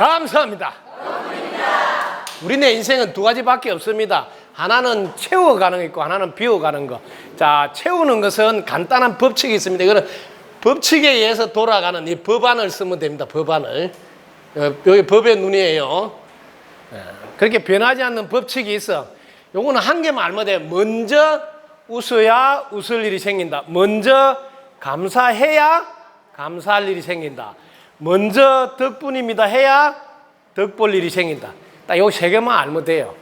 감사합니다. 우리네 인생은 두 가지밖에 없습니다. 하나는 채워가는 거 있고 하나는 비워가는 거. 자, 채우는 것은 간단한 법칙이 있습니다. 이거는 법칙에 의해서 돌아가는 이 법안을 쓰면 됩니다. 법안을. 어, 여기 법의 눈이에요. 예, 그렇게 변하지 않는 법칙이 있어. 요거는 한 개만 알면 돼. 먼저 웃어야 웃을 일이 생긴다. 먼저 감사해야 감사할 일이 생긴다. 먼저 덕분입니다 해야 덕 볼 일이 생긴다. 딱 요 세 개만 알면 돼요.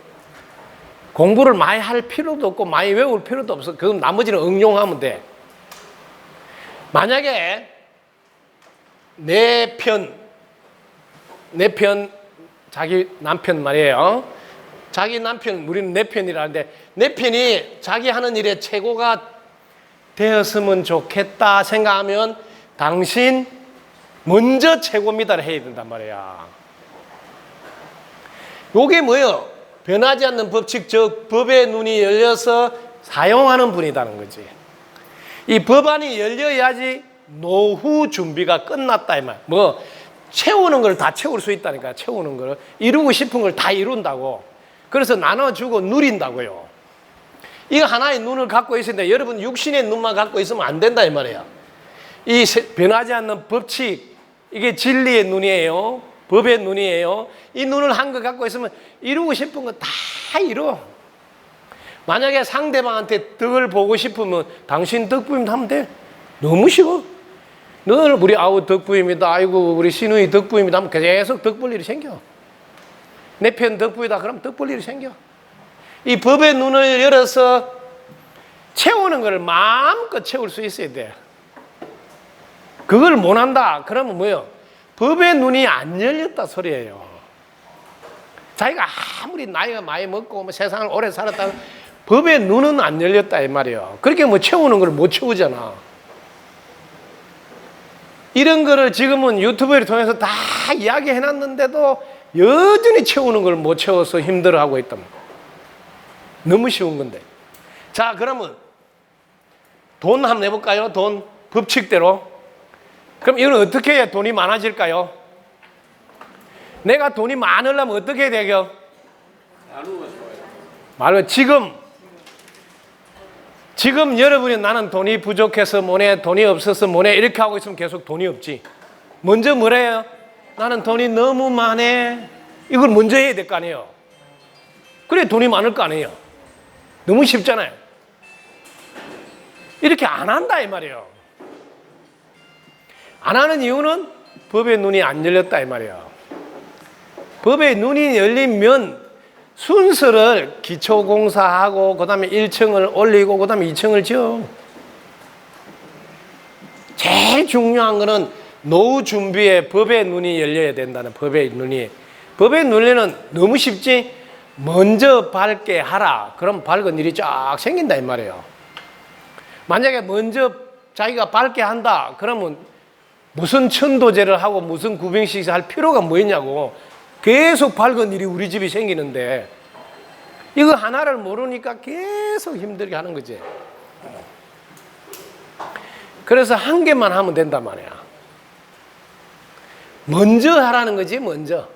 공부를 많이 할 필요도 없고 많이 외울 필요도 없어. 그럼 나머지는 응용하면 돼. 만약에 내 편, 내 편, 자기 남편 말이에요. 자기 남편, 우리는 내 편이라는데, 내 편이 자기 하는 일에 최고가 되었으면 좋겠다 생각하면 당신 먼저 최고입니다를 해야 된단 말이야. 요게 뭐예요? 변하지 않는 법칙, 즉 법의 눈이 열려서 사용하는 분이라는 거지. 이 법안이 열려야지 노후 준비가 끝났다 이 말. 뭐 채우는 걸 다 채울 수 있다니까 채우는 걸 이루고 싶은 걸 다 이룬다고. 그래서 나눠주고 누린다고요. 이거 하나의 눈을 갖고 있는데 여러분 육신의 눈만 갖고 있으면 안 된다 이 말이야. 이 세- 변하지 않는 법칙 이게 진리의 눈이에요. 법의 눈이에요. 이 눈을 한 거 갖고 있으면 이루고 싶은 거 다 이루어. 만약에 상대방한테 덕을 보고 싶으면 당신 덕부임 하면 돼. 너무 쉬워. 늘 우리 아우 덕부입니다. 아이고 우리 신우이 덕부입니다. 하면 계속 덕볼 일이 생겨. 내 편 덕부이다. 그럼 덕볼 일이 생겨. 이 법의 눈을 열어서 채우는 걸 마음껏 채울 수 있어야 돼. 그걸 못한다. 그러면 뭐예요? 법의 눈이 안 열렸다 소리예요. 자기가 아무리 나이가 많이 먹고 뭐 세상을 오래 살았다 법의 눈은 안 열렸다 이 말이에요. 그렇게 뭐 채우는 걸 못 채우잖아. 이런 거를 지금은 유튜브를 통해서 다 이야기해 놨는데도 여전히 채우는 걸 못 채워서 힘들어하고 말이에요. 너무 쉬운 건데. 자, 그러면 돈 한번 내볼까요? 돈 법칙대로. 그럼 이건 어떻게 해야 돈이 많아질까요? 내가 돈이 많으려면 어떻게 되죠? 말로 지금 지금 여러분이 나는 돈이 부족해서 뭐네 돈이 없어서 뭐네 이렇게 하고 있으면 계속 돈이 없지. 먼저 뭐래요? 나는 돈이 너무 많네. 이걸 먼저 해야 될 거 아니에요. 그래 돈이 많을 거 아니에요. 너무 쉽잖아요. 이렇게 안 한다 이 말이에요. 안 하는 이유는 법의 눈이 안 열렸다 이 말이에요. 법의 눈이 열리면 순서를 기초 공사하고 그다음에 1층을 올리고 그다음에 2층을 지어. 제일 중요한 거는 노후 준비에 법의 눈이 열려야 된다는 법의 눈이. 법의 눈리는 너무 쉽지. 먼저 밝게 하라. 그럼 밝은 일이 쫙 생긴다 이 말이에요. 만약에 먼저 자기가 밝게 한다. 그러면 무슨 천도제를 하고 무슨 구병식을 할 필요가 뭐 있냐고. 계속 밝은 일이 우리 집이 생기는데 이거 하나를 모르니까 계속 힘들게 하는 거지. 그래서 한 개만 하면 된단 말이야. 먼저 하라는 거지, 먼저.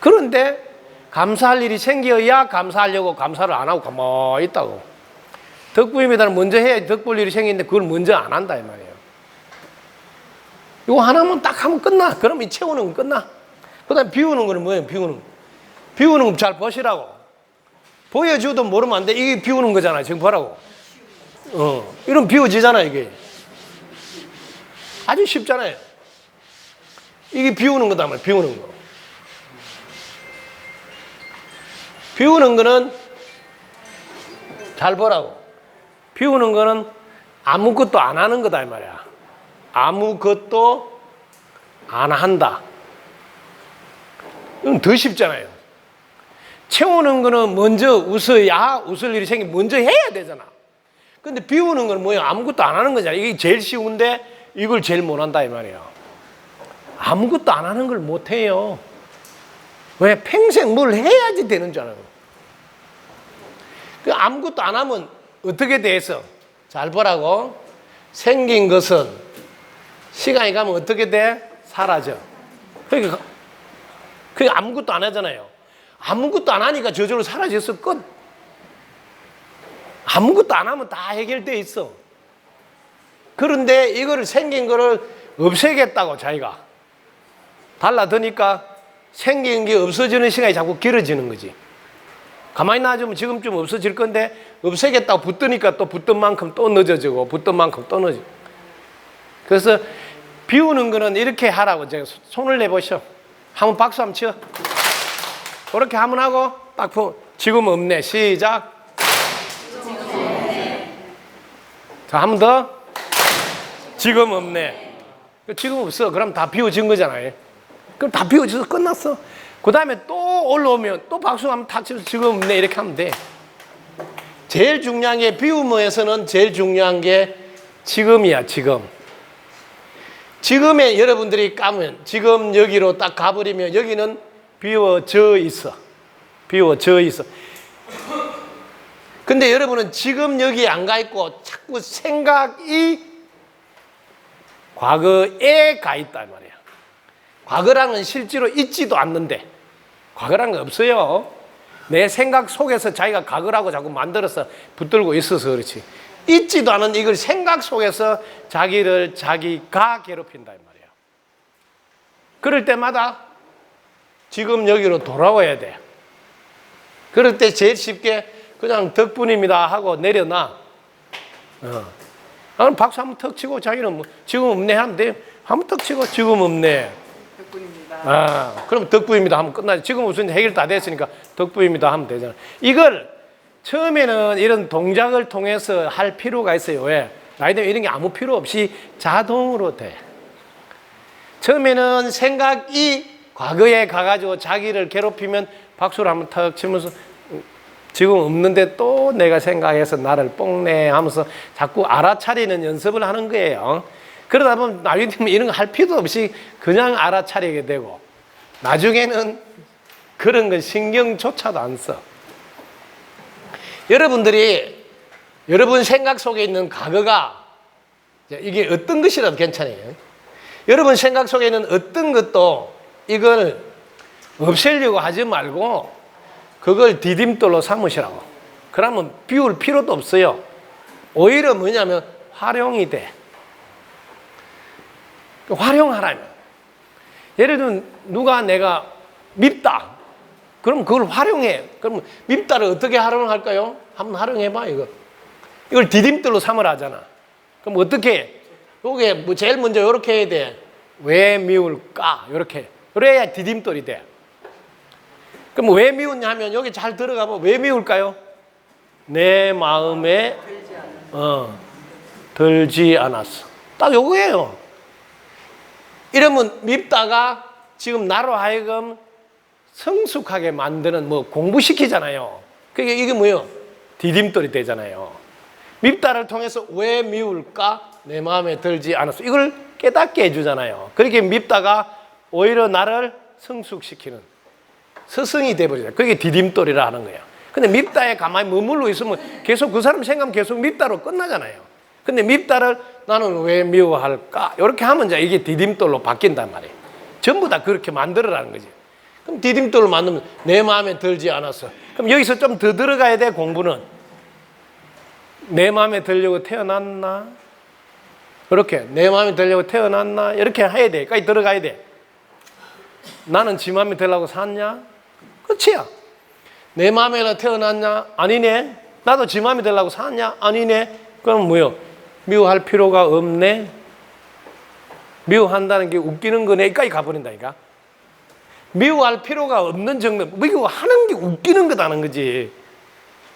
그런데 감사할 일이 생겨야 감사하려고 감사를 안 하고 가만히 있다고. 덕부입니다는 먼저 해야 덕볼 일이 생기는데 그걸 먼저 안 한다, 이 말이에요. 이거 하나만 딱 하면 끝나. 이 채우는 건 끝나. 그 다음에 비우는 거는 뭐예요, 비우는 거. 비우는 거 잘 보시라고. 보여줘도 모르면 안 돼. 이게 비우는 거잖아. 지금 보라고. 어, 이런 비워지잖아, 이게. 아주 쉽잖아요. 이게 비우는 거다, 말 비우는 거. 비우는 거는 잘 보라고. 비우는 거는 아무것도 안 하는 거다, 이 말이야. 아무것도 안 한다. 이건 더 쉽잖아요. 채우는 거는 먼저 웃어야 웃을 일이 생기 먼저 해야 되잖아. 근데 비우는 건 뭐예요? 아무것도 안 하는 거잖아. 이게 제일 쉬운데 이걸 제일 못 한다 이 말이야. 아무것도 안 하는 걸 못 해요. 왜 평생 뭘 해야지 되는 줄 알아요. 그 아무것도 안 하면 어떻게 돼서 잘 보라고 생긴 것은 시간이 가면 어떻게 돼? 사라져. 그러니까 그 아무것도 안 하잖아요. 아무것도 안 하니까 저절로 사라졌어 끝. 아무것도 안 하면 다 해결돼 있어. 그런데 이거를 생긴 거를 없애겠다고 자기가 달라드니까 생긴 게 없어지는 시간이 자꾸 길어지는 거지. 가만히 놔두면 지금쯤 없어질 건데 없애겠다고 붙드니까 또 붙던 만큼 또 늦어지고 붙던 만큼 또 늦어. 그래서 비우는 거는 이렇게 하라고 제가 손- 손을 내보셔. 한번 박수 한번 쳐. 그렇게 한번 하고 딱 보. 지금 없네. 시작. 자, 한 번 더. 지금 없네. 지금 없어. 그럼 다 비워진 거잖아요. 그럼 다 비워져서 끝났어. 그 다음에 또 올라오면 또 박수 한번 탁 치면서 지금 없네. 이렇게 하면 돼. 제일 중요한 게 비움에서는 제일 중요한 게 지금이야, 지금. 지금에 여러분들이 까면 지금 여기로 딱 가버리면 여기는 비워져 있어. 비워져 있어. 근데 여러분은 지금 여기 안 가 있고 자꾸 생각이 과거에 가 있단 말이야. 과거랑은 실제로 있지도 않는데 과거란 거 없어요. 내 생각 속에서 자기가 과거라고 자꾸 만들어서 붙들고 있어서 그렇지. 있지도 않은 이걸 생각 속에서 자기를 자기가 괴롭힌다 이 말이야. 그럴 때마다 지금 여기로 돌아와야 돼. 그럴 때 제일 쉽게 그냥 덕분입니다 하고 내려놔. 어. 아, 박수 한번 턱 치고 자기는 뭐 지금 없네 하면 돼. 한번 턱 치고 지금 없네. 덕분입니다. 아, 그럼 덕분입니다 하면 끝나지. 지금 무슨 해결 다 됐으니까 덕분입니다 하면 되잖아. 이걸 처음에는 이런 동작을 통해서 할 필요가 있어요. 왜? 나이 들면 이런 게 아무 필요 없이 자동으로 돼. 처음에는 생각이 과거에 가가지고 자기를 괴롭히면 박수를 한번 턱 치면서 지금 없는데 또 내가 생각해서 나를 뽕내 하면서 자꾸 알아차리는 연습을 하는 거예요. 그러다 보면 나중에 되면 이런 거 할 필요도 없이 그냥 알아차리게 되고 나중에는 그런 건 신경조차도 안 써. 여러분들이 여러분 생각 속에 있는 과거가 이게 어떤 것이라도 괜찮아요. 여러분 생각 속에 있는 어떤 것도 이걸 없애려고 하지 말고 그걸 디딤돌로 삼으시라고. 그러면 비울 필요도 없어요. 오히려 뭐냐면 활용이 돼. 활용하라면. 예를 들면 누가 내가 밉다. 그럼 그걸 활용해. 그럼 밉다를 어떻게 활용할까요? 한번 활용해봐 이거. 이걸 디딤돌로 삼으라 하잖아. 그럼 어떻게 해? 요게 뭐 제일 먼저 이렇게 해야 돼. 왜 미울까? 이렇게. 그래야 디딤돌이 돼. 그럼 왜 미웠냐 하면 여기 잘 들어가 봐. 왜 미울까요? 내 마음에 어, 들지 않았어. 딱 요거예요. 이러면 밉다가 지금 나로 하여금 성숙하게 만드는 뭐 공부시키잖아요. 그게 이게 뭐예요? 디딤돌이 되잖아요. 밉다를 통해서 왜 미울까? 내 마음에 들지 않았어. 이걸 깨닫게 해주잖아요. 그렇게 밉다가 오히려 나를 성숙시키는 스승이 돼버리죠. 그게 디딤돌이라 하는 거예요. 근데 밉다에 가만히 머물러 있으면 계속 그 사람 생각하면 계속 밉다로 끝나잖아요. 근데 밉다를 나는 왜 미워할까? 이렇게 하면 이제 이게 디딤돌로 바뀐단 말이에요. 전부 다 그렇게 만들어라는 거지. 그럼 디딤돌을 만들면 내 마음에 들지 않았어. 그럼 여기서 좀 더 들어가야 돼, 공부는. 내 마음에 들려고 태어났나? 그렇게 내 마음에 들려고 태어났나? 이렇게 해야 돼. 까지 들어가야 돼. 나는 지 마음에 들려고 샀냐? 끝이야. 내 마음에 태어났냐? 아니네. 나도 지 마음에 들려고 샀냐? 아니네. 그럼 뭐요? 미워할 필요가 없네. 미워한다는 게 웃기는 거네. 까지 가버린다니까. 미워할 필요가 없는 정도. 미워하는 게 웃기는 거다는 거지.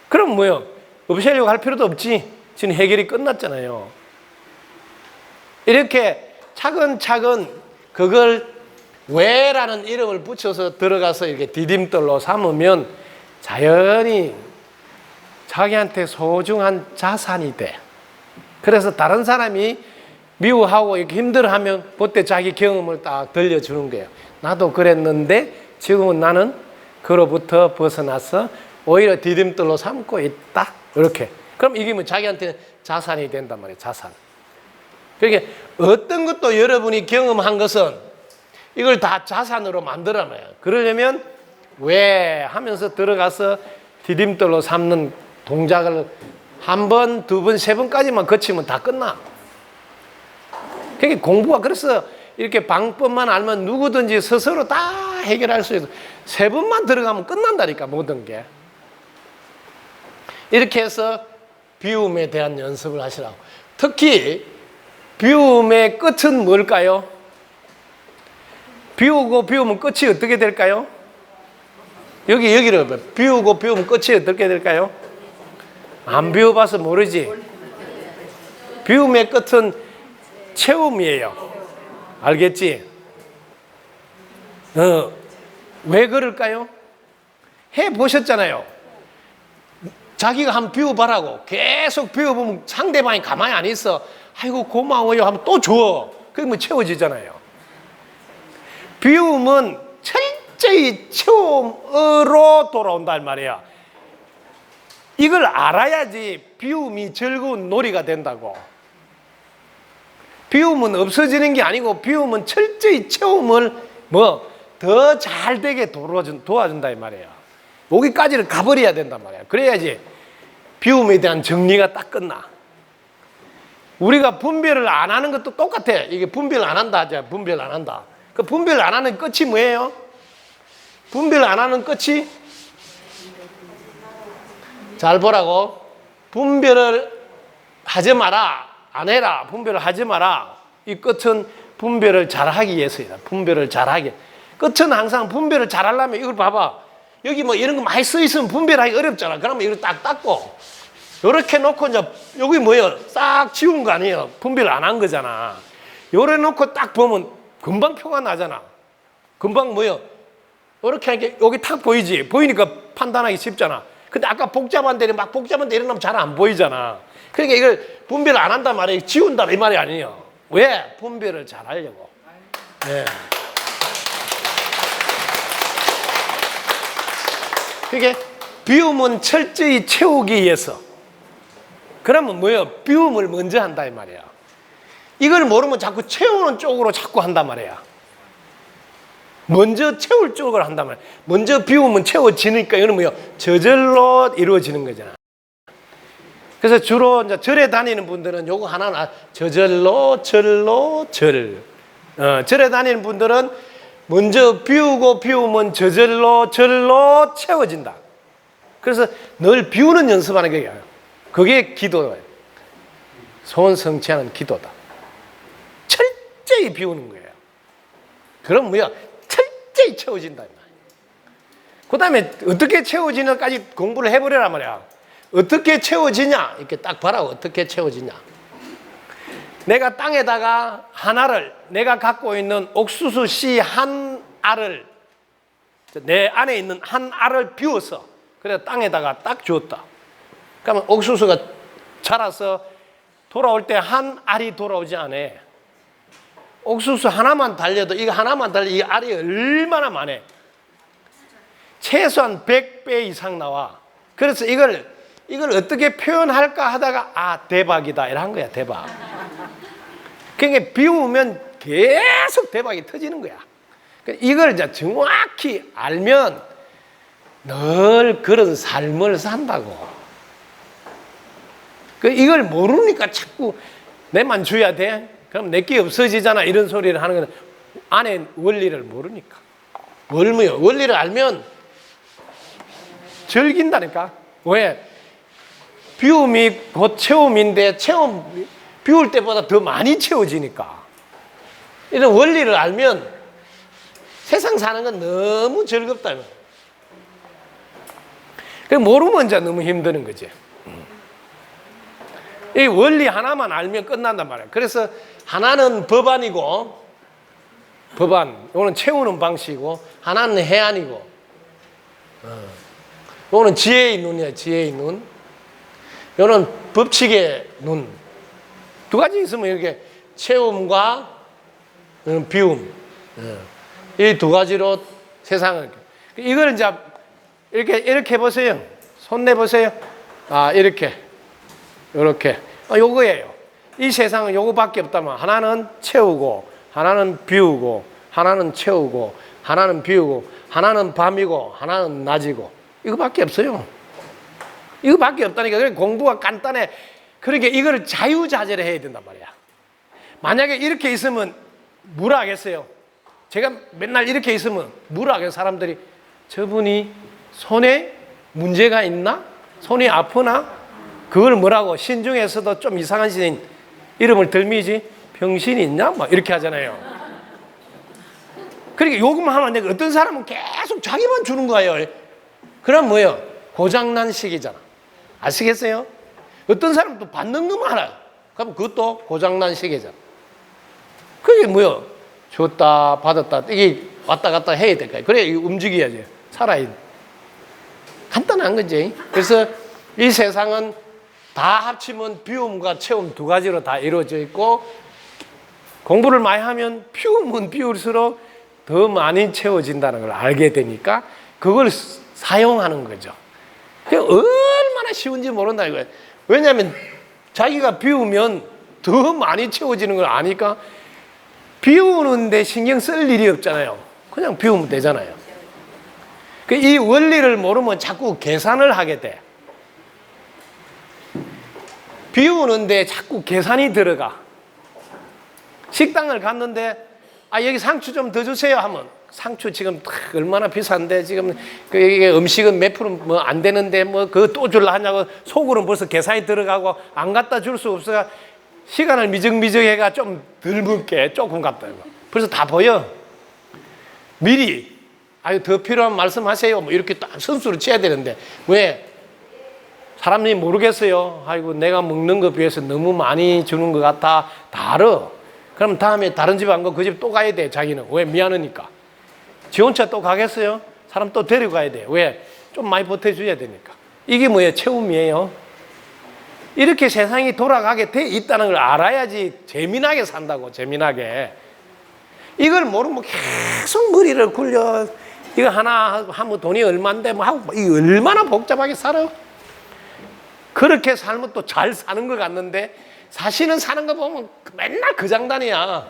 그럼 뭐요? 없애려고 할 필요도 없지. 지금 해결이 끝났잖아요. 이렇게 차근차근 그걸 왜라는 이름을 붙여서 들어가서 이렇게 디딤돌로 삼으면 자연히 자기한테 소중한 자산이 돼. 그래서 다른 사람이 미워하고 이렇게 힘들어하면 그때 자기 경험을 딱 들려주는 거예요. 나도 그랬는데 지금은 나는 그로부터 벗어나서 오히려 디딤돌로 삼고 있다. 이렇게. 그럼 이게 뭐 자기한테 자산이 된단 말이에요. 자산. 그러니까 어떤 것도 여러분이 경험한 것은 이걸 다 자산으로 만들어놔요. 그러려면 왜 하면서 들어가서 디딤돌로 삼는 동작을 한 번, 두 번, 세 번까지만 거치면 다 끝나. 그게 공부가 그래서 이렇게 방법만 알면 누구든지 스스로 다 해결할 수 있어. 세 번만 들어가면 끝난다니까 모든 게. 이렇게 해서 비움에 대한 연습을 하시라고. 특히 비움의 끝은 뭘까요? 비우고 비우면 끝이 어떻게 될까요? 여기 여기를 봐. 비우고 비우면 끝이 어떻게 될까요? 안 비워봐서 모르지. 비움의 끝은 채움이에요. 알겠지? 어, 왜 그럴까요? 해 보셨잖아요. 자기가 한번 비워봐라고 계속 비워보면 상대방이 가만히 안 있어. 아이고 고마워요 하면 또 줘. 그러면 채워지잖아요. 비움은 철저히 채움으로 돌아온단 말이야. 이걸 알아야지 비움이 즐거운 놀이가 된다고. 비움은 없어지는 게 아니고 비움은 철저히 채움을 뭐 더 잘 되게 도와준, 도와준다 이 말이에요. 여기까지를 가버려야 된단 말이야. 그래야지 비움에 대한 정리가 딱 끝나. 우리가 분별을 안 하는 것도 똑같아. 이게 분별 안 한다 하자. 분별 안 한다. 그 분별 안 하는 끝이 뭐예요? 분별 안 하는 끝이 잘 보라고. 분별을 하지 마라. 안 해라. 분별을 하지 마라. 이 끝은 분별을 잘하기 위해서이다. 분별을 잘하기. 끝은 항상 분별을 잘하려면 이걸 봐봐. 여기 뭐 이런 거 많이 써 있으면 분별하기 어렵잖아. 그러면 이걸 딱 닦고 요렇게 놓고 이제 여기 뭐예요? 싹 지운 거 아니에요? 분별 안 한 거잖아. 요래 놓고 딱 보면 금방 표가 나잖아. 금방 뭐예요? 요렇게 하니까 여기 탁 보이지? 보이니까 판단하기 쉽잖아. 근데 아까 복잡한데 막 복잡한데 이러면 잘 안 보이잖아. 그러니까 이걸 분별 안 한단 말이에요. 지운다 이 말이 아니에요. 왜? 분별을 잘 하려고. 네. 그게 비움은 철저히 채우기 위해서. 그러면 뭐예요? 비움을 먼저 한다 이 말이야. 이걸 모르면 자꾸 채우는 쪽으로 자꾸 한단 말이야. 먼저 채울 쪽으로 한단 말이야. 먼저 비우면 채워지니까 이거는 뭐예요? 저절로 이루어지는 거잖아. 그래서 주로 이제 절에 다니는 분들은 요거 하나는 아, 저절로 절로 절. 어, 절에 다니는 분들은 먼저 비우고 비우면 저절로 절로 채워진다. 그래서 늘 비우는 연습하는 게 그게 기도예요. 소원 성취하는 기도다. 철저히 비우는 거예요. 그럼 뭐야? 철저히 채워진다. 그 다음에 어떻게 채워지냐까지 공부를 해버려란 말이야. 어떻게 채워지냐? 이렇게 딱 봐라. 어떻게 채워지냐? 내가 땅에다가 하나를 내가 갖고 있는 옥수수 씨 한 알을 내 안에 있는 한 알을 비워서 그래 땅에다가 딱 주었다. 그러면 옥수수가 자라서 돌아올 때 한 알이 돌아오지 않아. 옥수수 하나만 달려도 이거 하나만 달려 이 알이 얼마나 많아. 최소한 100배 이상 나와. 그래서 이걸 이걸 어떻게 표현할까 하다가 아 대박이다 이런 거야 대박. 그러니까 비우면 계속 대박이 터지는 거야. 그러니까 이걸 이제 정확히 알면 늘 그런 삶을 산다고. 그 이걸 모르니까 자꾸 내만 줘야 돼. 그럼 내게 없어지잖아. 이런 소리를 하는 건 안에 원리를 모르니까. 월무요. 원리를 알면 즐긴다니까. 왜? 비움이 곧 체험인데 체험 비울 때보다 더 많이 채워지니까. 이런 원리를 알면 세상 사는 건 너무 즐겁다. 그 모르면 이제 너무 힘드는 거지. 이 원리 하나만 알면 끝난단 말이야. 그래서 하나는 법안이고, 법안, 이거는 채우는 방식이고, 하나는 해안이고, 어. 이거는 지혜의 눈이야, 지혜의 눈. 이거는 법칙의 눈. 두 가지 있으면 이렇게 채움과 음, 비움. 이 두 가지로 세상을. 이걸 이제 이렇게, 이렇게 해보세요. 손 내보세요. 아, 이렇게. 이렇게. 아, 요거예요. 이 세상은 요거밖에 없다면 하나는 채우고, 하나는 비우고, 하나는 채우고 하나는 비우고 하나는 밤이고 하나는 낮이고 이거밖에 없어요. 이거밖에 없다니까. 공부가 간단해. 그러니까 이거를 자유자재로 해야 된단 말이야. 만약에 이렇게 있으면 뭐라 하겠어요? 제가 맨날 이렇게 있으면 뭐라 하겠어요? 사람들이 저분이 손에 문제가 있나? 손이 아프나? 그걸 뭐라고 신중에서도 좀 이상한 신 이름을 들미지 병신이 있냐? 막 이렇게 하잖아요. 그러니까 요금만 하면 안 돼. 어떤 사람은 계속 자기만 주는 거예요. 그럼 뭐예요? 고장난 식이잖아. 아시겠어요? 어떤 사람은 또 받는 것만 알아요. 그럼 그것도 고장난 식이잖아. 그게 뭐예요? 줬다, 받았다. 이게 왔다 갔다 해야 될 거야. 그래, 움직여야지. 살아야 간단한 거지. 그래서 이 세상은 다 합치면 비움과 체험 두 가지로 다 이루어져 있고 공부를 많이 하면 비움은 비울수록 더 많이 채워진다는 걸 알게 되니까 그걸 스- 사용하는 거죠. 그게 얼마나 쉬운지 모른다 이거예요. 왜냐하면 자기가 비우면 더 많이 채워지는 걸 아니까 비우는데 신경 쓸 일이 없잖아요. 그냥 비우면 되잖아요. 그이 원리를 모르면 자꾸 계산을 하게 돼. 비우는데 자꾸 계산이 들어가. 식당을 갔는데 아 여기 상추 좀 더 주세요 하면 상추 지금 탁 얼마나 비싼데 지금 그 음식은 몇 프로 뭐 안 되는데 뭐 그거 또 줄라 하냐고 속으로 벌써 계산이 들어가고 안 갖다 줄 수 없어가 시간을 미적미적해가 좀덜 먹게 조금 갖다 줘. 벌써 다 보여. 미리 아유 더 필요한 말씀하세요. 뭐 이렇게 딱 선수를 쳐야 되는데 왜 사람이 모르겠어요. 아이고 내가 먹는 거 비해서 너무 많이 주는 것 같아. 다 알아. 그럼 다음에 다른 집 안 가고 그집 또 가야 돼. 자기는 왜 미안하니까. 지 혼자 또 가겠어요? 사람 또 데려가야 돼. 왜? 좀 많이 보태줘야 되니까. 이게 뭐예요? 체험이에요. 이렇게 세상이 돌아가게 돼 있다는 걸 알아야지 재미나게 산다고 재미나게. 이걸 모르면 계속 머리를 굴려. 이거 하나 하면 돈이 얼마인데 뭐 하고 이 얼마나 복잡하게 살아. 그렇게 살면 또 잘 사는 것 같는데 사실은 사는 거 보면 맨날 그 장단이야.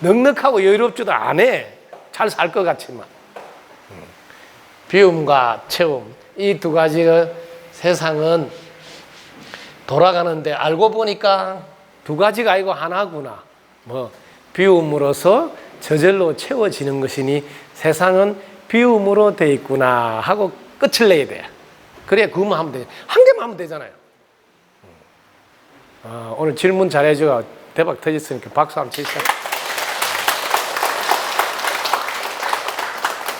넉넉하고 여유롭지도 않아. 잘 살 것 같지만. 음. 비움과 채움 이 두 가지가 세상은 돌아가는데 알고 보니까 두 가지가 아니고 하나구나. 뭐 비움으로서 저절로 채워지는 것이니 세상은 비움으로 돼 있구나 하고 끝을 내야 돼. 그래야 그것만 하면 돼. 한 개만 하면 되잖아요. 아, 오늘 질문 잘해줘. 대박 터졌으니까 박수 한번 치시죠.